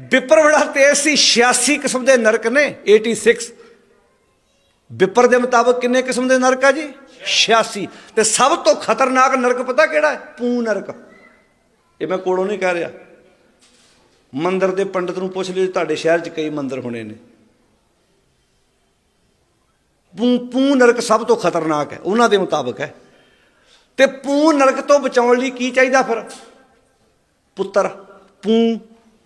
ਵਿਪਰਵੜਾ ਤੇਜ਼ ਸੀ 86 ਕਿਸਮ ਦੇ ਨਰਕ ਨੇ 86 ਵਿਪਰ ਦੇ ਮੁਤਾਬਕ ਕਿੰਨੇ ਕਿਸਮ ਦੇ ਨਰਕ ਆ ਜੀ? 86 ਤੇ ਸਭ ਤੋਂ ਖਤਰਨਾਕ ਨਰਕ ਪਤਾ ਕਿਹੜਾ ਹੈ? ਪੂ ਨਰਕ। ਇਹ ਮੈਂ ਕੋਲੋਂ ਨਹੀਂ ਕਹਿ ਰਿਹਾ। ਮੰਦਰ ਦੇ ਪੰਡਤ ਨੂੰ ਪੁੱਛ ਲਿਓ ਤੁਹਾਡੇ ਸ਼ਹਿਰ 'ਚ ਕਈ ਮੰਦਰ ਹੋਣੇ ਨੇ। ਪੂ ਪੂ ਨਰਕ ਸਭ ਤੋਂ ਖਤਰਨਾਕ ਹੈ, ਉਹਨਾਂ ਦੇ ਮੁਤਾਬਕ ਹੈ। ਤੇ ਪੂ ਨਰਕ ਤੋਂ ਬਚਾਉਣ ਲਈ ਕੀ ਚਾਹੀਦਾ ਫਿਰ? ਪੁੱਤਰ। ਪੂ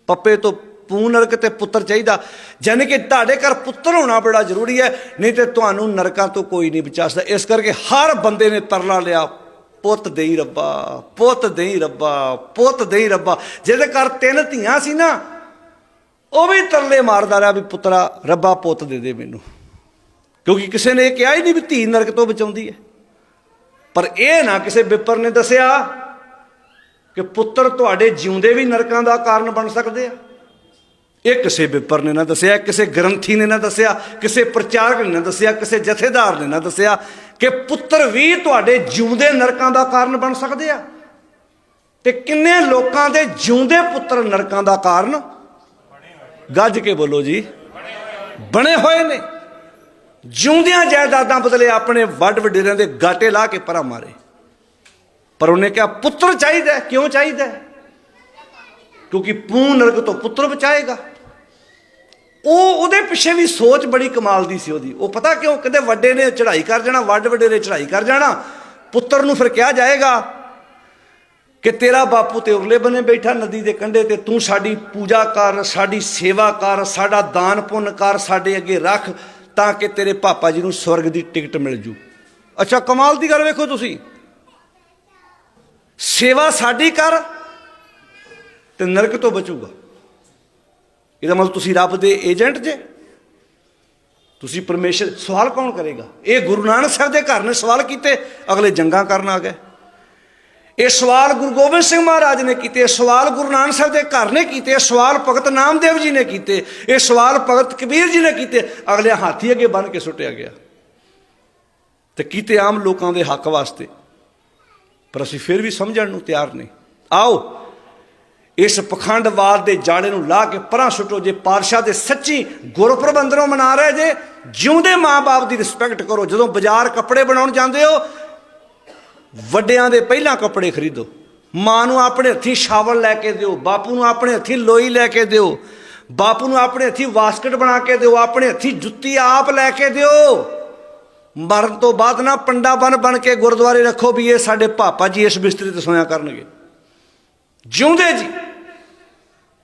ਪੱਪੇ ਤੋਂ ਪੂ ਨਰਕ ਤੇ ਪੁੱਤਰ ਚਾਹੀਦਾ। ਯਾਨੀ ਕਿ ਤੁਹਾਡੇ ਘਰ ਪੁੱਤਰ ਹੋਣਾ ਬੜਾ ਜ਼ਰੂਰੀ ਹੈ, ਨਹੀਂ ਤੇ ਤੁਹਾਨੂੰ ਨਰਕਾਂ ਤੋਂ ਕੋਈ ਨਹੀਂ ਬਚਾ ਸਕਦਾ। ਇਸ ਕਰਕੇ ਹਰ ਬੰਦੇ ਨੇ ਤਰਲਾ ਲਿਆ, ਪੁੱਤ ਦੇਈ ਰੱਬਾ, ਪੁੱਤ ਦੇਈ ਰੱਬਾ, ਪੁੱਤ ਦੇਈ ਰੱਬਾ। ਜਿਹਦੇ ਘਰ ਤਿੰਨ ਧੀਆਂ ਸੀ ਨਾ, ਉਹ ਵੀ ਤਰਲੇ ਮਾਰਦਾ ਰਿਹਾ ਵੀ ਪੁੱਤਰਾ, ਰੱਬਾ ਪੁੱਤ ਦੇ ਦੇ ਮੈਨੂੰ। ਕਿਉਂਕਿ ਕਿਸੇ ਨੇ ਇਹ ਕਿਹਾ ਹੀ ਨਹੀਂ ਵੀ ਧੀ ਨਰਕ ਤੋਂ ਬਚਾਉਂਦੀ ਹੈ। ਪਰ ਇਹ ਨਾ ਕਿਸੇ ਵਿਪਰ ਨੇ ਦੱਸਿਆ ਕਿ ਪੁੱਤਰ ਤੁਹਾਡੇ ਜਿਉਂਦੇ ਵੀ ਨਰਕਾਂ ਦਾ ਕਾਰਨ ਬਣ ਸਕਦੇ ਆ? ਇਹ ਕਿਸੇ ਵਿਪਰ ਨੇ ਨਾ ਦੱਸਿਆ, ਕਿਸੇ ਗ੍ਰੰਥੀ ਨੇ ਨਾ ਦੱਸਿਆ, ਕਿਸੇ ਪ੍ਰਚਾਰਕ ਨੇ ਨਾ ਦੱਸਿਆ, ਕਿਸੇ ਜਥੇਦਾਰ ਨੇ ਨਾ ਦੱਸਿਆ ਕਿ ਪੁੱਤਰ ਵੀ ਤੁਹਾਡੇ ਜਿਉਂਦੇ ਨਰਕਾਂ ਦਾ ਕਾਰਨ ਬਣ ਸਕਦੇ ਆ? ਤੇ ਕਿੰਨੇ ਲੋਕਾਂ ਦੇ ਜਿਉਂਦੇ ਪੁੱਤਰ ਨਰਕਾਂ ਦਾ ਕਾਰਨ? ਗੱਜ ਕੇ ਬੋਲੋ ਜੀ। ਬਣੇ ਹੋਏ ਨੇ। ਜਿਉਂਦਿਆਂ ਜਾਇਦਾਦਾਂ ਬਦਲੇ ਆਪਣੇ ਵੱਡ ਵਡੇਰਿਆਂ ਦੇ ਗਾਟੇ ਲਾ ਕੇ ਪਰਾਂ ਮਾਰੇ। ਪਰ ਉਹਨੇ ਕਿਹਾ, ਪੁੱਤਰ ਚਾਹੀਦਾ ਕਿਉਂ ਚਾਹੀਦਾ ਕਿਉਂਕਿ ਪੂ ਨਰਕ ਤੋਂ ਪੁੱਤਰ ਬਚਾਏਗਾ। ਉਹ ਉਹਦੇ ਪਿੱਛੇ ਵੀ ਸੋਚ ਬੜੀ ਕਮਾਲ ਦੀ ਸੀ ਉਹਦੀ। ਉਹ ਪਤਾ ਕਿਉਂ? ਕਹਿੰਦੇ ਵੱਡੇ ਨੇ ਚੜ੍ਹਾਈ ਕਰ ਜਾਣਾ, ਵੱਡ ਵੱਡੇ ਨੇ ਚੜ੍ਹਾਈ ਕਰ ਜਾਣਾ। ਪੁੱਤਰ ਨੂੰ ਫਿਰ ਕਿਹਾ ਜਾਏਗਾ ਕਿ ਤੇਰਾ ਬਾਪੂ ਤੇ ਉਰਲੇ ਬਨੇ ਬੈਠਾ ਨਦੀ ਦੇ ਕੰਢੇ ਤੇ, ਤੂੰ ਸਾਡੀ ਪੂਜਾ ਕਰ, ਸਾਡੀ ਸੇਵਾ ਕਰ, ਸਾਡਾ ਦਾਨ ਪੁੰਨ ਕਰ, ਸਾਡੇ ਅੱਗੇ ਰੱਖ ਤਾਂ ਕਿ ਤੇਰੇ ਪਾਪਾ ਜੀ ਨੂੰ ਸਵਰਗ ਦੀ ਟਿਕਟ ਮਿਲ ਜੂ। ਅੱਛਾ, ਕਮਾਲ ਦੀ ਗੱਲ ਵੇਖੋ ਤੁਸੀਂ। ਸੇਵਾ ਸਾਡੀ ਕਰ ਤੇ ਨਰਕ ਤੋਂ ਬਚੂਗਾ। ਇਹਦਾ ਮਤਲਬ ਤੁਸੀਂ ਰੱਬ ਦੇ ਏਜੰਟ ਜੇ। ਤੁਸੀਂ ਪਰਮੇਸ਼ਰ, ਸਵਾਲ ਕੌਣ ਕਰੇਗਾ? ਇਹ ਗੁਰੂ ਨਾਨਕ ਸਾਹਿਬ ਦੇ ਘਰ ਨੇ ਸਵਾਲ ਕੀਤੇ, ਅਗਲੇ ਜੰਗਾਂ ਕਰਨ ਆ ਗਏ। ਇਹ ਸਵਾਲ ਗੁਰੂ ਗੋਬਿੰਦ ਸਿੰਘ ਮਹਾਰਾਜ ਨੇ ਕੀਤੇ, ਇਹ ਸਵਾਲ ਗੁਰੂ ਨਾਨਕ ਸਾਹਿਬ ਦੇ ਘਰ ਨੇ ਕੀਤੇ, ਇਹ ਸਵਾਲ ਭਗਤ ਨਾਮਦੇਵ ਜੀ ਨੇ ਕੀਤੇ, ਇਹ ਸਵਾਲ ਭਗਤ ਕਬੀਰ ਜੀ ਨੇ ਕੀਤੇ, ਅਗਲੇ ਹਾਥੀ ਅੱਗੇ ਬੰਨ ਕੇ ਸੁੱਟਿਆ ਗਿਆ। ਤੇ ਕੀਤੇ ਆਮ ਲੋਕਾਂ ਦੇ ਹੱਕ ਵਾਸਤੇ। ਪਰ ਅਸੀਂ ਫਿਰ ਵੀ ਸਮਝਣ ਨੂੰ ਤਿਆਰ ਨਹੀਂ ਆਓ, ਇਸ ਪਖੰਡਵਾਦ ਦੇ ਜਾੜੇ ਨੂੰ ਲਾ ਕੇ ਪਰਾਂ ਸੁੱਟੋ ਜੇ ਪਾਤਸ਼ਾਹ ਦੇ ਸੱਚੀ ਗੁਰਪੁਰਬ ਅੰਦਰੋਂ ਮਨਾ ਰਹੇ ਜੇ, ਜਿਉਂਦੇ ਮਾਪੇ ਦੀ ਰਿਸਪੈਕਟ ਕਰੋ, ਜਦੋਂ ਬਾਜ਼ਾਰ ਕੱਪੜੇ ਬਣਾਉਣ ਜਾਂਦੇ ਹੋ, ਵੱਡਿਆਂ ਦੇ ਪਹਿਲਾਂ ਕੱਪੜੇ ਖਰੀਦੋ। ਮਾਂ ਨੂੰ ਆਪਣੇ ਹੱਥੀ ਸ਼ਾਵਲ ਲੈ ਕੇ ਦਿਓ, ਬਾਪੂ ਨੂੰ ਆਪਣੇ ਹੱਥੀ ਲੋਈ ਲੈ ਕੇ ਦਿਓ, ਬਾਪੂ ਨੂੰ ਆਪਣੇ ਹੱਥੀ ਵਾਸਕਟ ਬਣਾ ਕੇ ਦਿਓ, ਆਪਣੇ ਹੱਥੀ ਜੁੱਤੀ ਆਪ ਲੈ ਕੇ ਦਿਓ। ਮਰਨ ਤੋਂ ਬਾਅਦ ਨਾ ਪੰਡਾ ਬਨ ਬਣ ਕੇ ਗੁਰਦੁਆਰੇ ਰੱਖੋ ਵੀ ਇਹ ਸਾਡੇ ਪਾਪਾ ਜੀ ਇਸ ਬਿਸਤਰੇ ਤੇ ਸੋਇਆ ਕਰਨਗੇ। ਜਿਉਂਦੇ ਜੀ।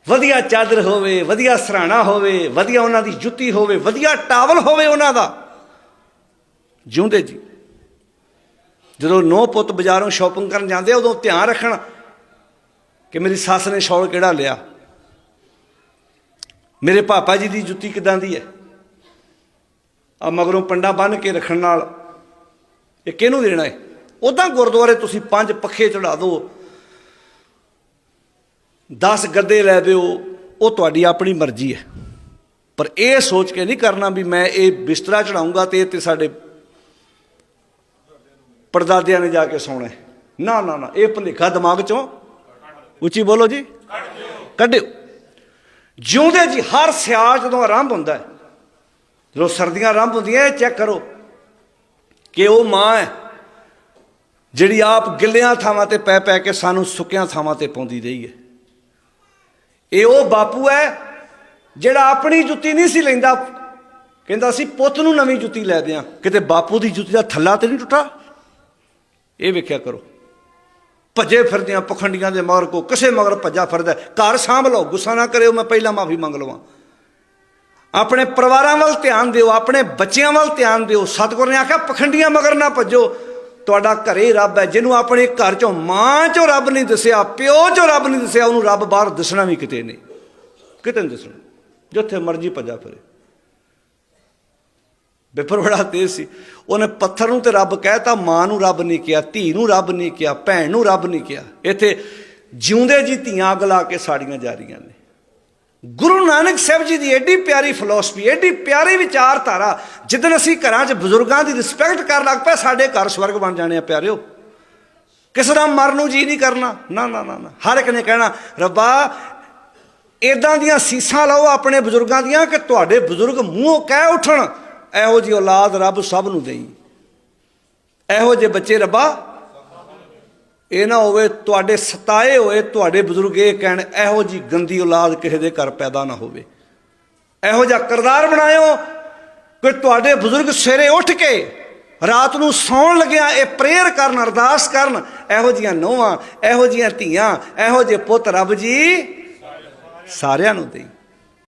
ਵਧੀਆ ਚਾਦਰ ਹੋਵੇ ਵਧੀਆ ਸਰਾਣਾ ਹੋਵੇ ਵਧੀਆ ਉਹਨਾਂ ਦੀ ਜੁੱਤੀ ਹੋਵੇ ਵਧੀਆ ਟਾਵਲ ਹੋਵੇ ਉਹਨਾਂ ਦਾ। ਜਿਉਂਦੇ ਜੀ। ਜਦੋਂ ਨੋ ਪੁੱਤ ਬਾਜ਼ਾਰੋਂ ਸ਼ਾਪਿੰਗ ਕਰਨ ਜਾਂਦੇ ਆ, ਉਦੋਂ ਧਿਆਨ ਰੱਖਣ ਕਿ ਮੇਰੀ ਸੱਸ ਨੇ ਸ਼ੌਲ ਕਿਹੜਾ ਲਿਆ? ਮੇਰੇ ਪਾਪਾ ਜੀ ਦੀ ਜੁੱਤੀ ਕਿਦਾਂ ਦੀ ਹੈ? ਆ ਮਗਰੋਂ ਪੰਡਾ ਬੰਨ ਕੇ ਰੱਖਣ ਨਾਲ ਇਹ ਕਿਹਨੂੰ ਦੇਣਾ ਹੈ? ਉਦਾਂ ਗੁਰਦੁਆਰੇ ਤੁਸੀਂ ਪੰਜ ਪੱਖੇ ਚੜਾ ਦਿਓ 10 ਗੱਦੇ ਲੈ ਦਿਓ ਉਹ ਤੁਹਾਡੀ ਆਪਣੀ ਮਰਜ਼ੀ ਹੈ। ਪਰ ਇਹ ਸੋਚ ਕੇ ਨਹੀਂ ਕਰਨਾ ਵੀ ਮੈਂ ਇਹ ਬਿਸਤਰਾ ਚੜਾਉਂਗਾ ਤੇ ਇਹ ਤੇ ਸਾਡੇ ਪਰਦਾਦਿਆਂ ਨੇ ਜਾ ਕੇ ਸੌਣਾ। ਨਾ ਨਾ ਨਾ ਇਹ ਭੁਲੇਖਾ ਦਿਮਾਗ ਚੋਂ। ਉੱਚੀ ਬੋਲੋ ਜੀ। ਕੱਢਿਓ। ਜਿਉਂਦੇ ਜੀ ਹਰ ਸਿਆਲ ਜਦੋਂ ਆਰੰਭ ਹੁੰਦਾ ਹੈ ਜਦੋਂ ਸਰਦੀਆਂ ਆਰੰਭ ਹੁੰਦੀਆਂ, ਇਹ ਚੈੱਕ ਕਰੋ ਕਿ ਉਹ ਮਾਂ ਹੈ ਜਿਹੜੀ ਆਪ ਗਿੱਲਿਆਂ ਥਾਵਾਂ ਤੇ ਪੈ ਪੈ ਕੇ ਸਾਨੂੰ ਸੁੱਕਿਆਂ ਥਾਵਾਂ ਤੇ ਪਾਉਂਦੀ ਰਹੀ ਹੈ। ਇਹ ਉਹ ਬਾਪੂ ਹੈ ਜਿਹੜਾ ਆਪਣੀ ਜੁੱਤੀ ਨਹੀਂ ਸੀ ਲੈਂਦਾ। ਕਹਿੰਦਾ ਸੀ, ਪੁੱਤ ਨੂੰ ਨਵੀਂ ਜੁੱਤੀ ਲੈ ਦਿਆਂ। ਕਿਤੇ ਬਾਪੂ ਦੀ ਜੁੱਤੀ ਦਾ ਥੱਲਾ ਤੇ ਨਹੀਂ ਟੁੱਟਾ? ਇਹ ਵੇਖਿਆ ਕਰੋ। ਭੱਜੇ ਫਿਰਦਿਆਂ, ਪਖੰਡੀਆਂ ਦੇ ਮਗਰ ਕੋ, ਕਿਸੇ ਮਗਰ ਭੱਜਾ ਫਿਰਦਾ ਘਰ ਸਾਂਭ ਲਓ, ਗੁੱਸਾ ਨਾ ਕਰਿਓ, ਮੈਂ ਪਹਿਲਾਂ ਮਾਫੀ ਮੰਗ ਲਵਾਂ। ਆਪਣੇ ਪਰਿਵਾਰਾਂ ਵੱਲ ਧਿਆਨ ਦਿਓ, ਆਪਣੇ ਬੱਚਿਆਂ ਵੱਲ ਧਿਆਨ ਦਿਓ, ਸਤਿਗੁਰ ਨੇ ਆਖਿਆ, ਪਖੰਡੀਆਂ ਮਗਰ ਨਾ ਭੱਜੋ। ਤੁਹਾਡਾ ਘਰੇ ਹੀ ਰੱਬ ਹੈ, ਜਿਹਨੂੰ ਆਪਣੇ ਘਰ ਚੋਂ ਮਾਂ ਚੋਂ ਰੱਬ ਨਹੀਂ ਦੱਸਿਆ, ਪਿਓ ਚੋਂ ਰੱਬ ਨਹੀਂ ਦੱਸਿਆ, ਉਹਨੂੰ ਰੱਬ ਬਾਹਰ ਦੱਸਣਾ ਵੀ ਕਿਤੇ ਨਹੀਂ। ਕਿਤੇ ਨਹੀਂ ਦੱਸਣਾ। ਜਿੱਥੇ ਮਰਜ਼ੀ ਭੱਜਾ ਫਿਰੇ। ਬਿਪਰ ਬੜਾ ਤੇਜ਼ ਸੀ। ਉਹਨੇ ਪੱਥਰ ਨੂੰ ਤੇ ਰੱਬ ਕਹਿਤਾ, ਮਾਂ ਨੂੰ ਰੱਬ ਨਹੀਂ ਕਿਹਾ, ਧੀ ਨੂੰ ਰੱਬ ਨਹੀਂ ਕਿਹਾ, ਭੈਣ ਨੂੰ ਰੱਬ ਨਹੀਂ ਕਿਹਾ। ਇੱਥੇ ਜਿਉਂਦੇ ਜੀ ਧੀਆਂ ਅੱਗ ਲਾ ਕੇ ਸਾੜੀਆਂ ਜਾ ਰਹੀਆਂ ਨੇ। ਗੁਰੂ ਨਾਨਕ ਸਾਹਿਬ ਜੀ ਦੀ ਐਡੀ ਪਿਆਰੀ ਫਿਲਾਸਫੀ ਐਡੀ ਪਿਆਰੀ ਵਿਚਾਰਧਾਰਾ ਜਿੱਦਨ ਅਸੀਂ ਘਰਾਂ 'ਚ ਬਜ਼ੁਰਗਾਂ ਦੀ ਰਿਸਪੈਕਟ ਕਰਨ ਲੱਗ ਪਏ, ਸਾਡੇ ਘਰ ਸਵਰਗ ਬਣ ਜਾਣੇ ਆ ਪਿਆਰਿਓ। ਕਿਸੇ ਦਾ ਮਰਨ ਨੂੰ ਜੀ ਨਹੀਂ ਕਰਨਾ। ਨਾ ਨਾ ਨਾ ਹਰ ਇੱਕ ਨੇ ਕਹਿਣਾ, ਰੱਬਾ ਇਦਾਂ ਦੀਆਂ ਸੀਸਾਂ ਲਾਓ ਆਪਣੇ ਬਜ਼ੁਰਗਾਂ ਦੀਆਂ ਕਿ ਤੁਹਾਡੇ ਬਜ਼ੁਰਗ ਮੂੰਹੋਂ ਕਹਿ ਉੱਠਣ, ਇਹੋ ਜੀ ਔਲਾਦ ਰੱਬ ਸਭ ਨੂੰ ਦੇਈ। ਇਹੋ ਜਿਹੇ ਬੱਚੇ ਰੱਬਾ ਇਹ ਨਾ ਹੋਵੇ ਤੁਹਾਡੇ ਸਤਾਏ ਹੋਏ ਤੁਹਾਡੇ ਬਜ਼ੁਰਗ ਇਹ ਕਹਿਣ, ਇਹੋ ਜੀ ਗੰਦੀ ਔਲਾਦ ਕਿਸੇ ਦੇ ਘਰ ਪੈਦਾ ਨਾ ਹੋਵੇ। ਇਹੋ ਜਿਹਾ ਕਰਦਾਰ ਬਣਾਇਓ ਕਿ ਤੁਹਾਡੇ ਬਜ਼ੁਰਗ ਸਵੇਰੇ ਉੱਠ ਕੇ ਰਾਤ ਨੂੰ ਸੌਣ ਲੱਗਿਆ, ਇਹ ਪ੍ਰੇਅਰ ਕਰਨ, ਅਰਦਾਸ ਕਰਨ, ਇਹੋ ਜੀਆਂ ਨੋਵਾਂ ਇਹੋ ਜੀਆਂ ਧੀਆਂ, ਇਹੋ ਜਿਹੇ ਪੁੱਤ ਰੱਬ ਜੀ ਸਾਰਿਆਂ ਨੂੰ ਦੇਈ।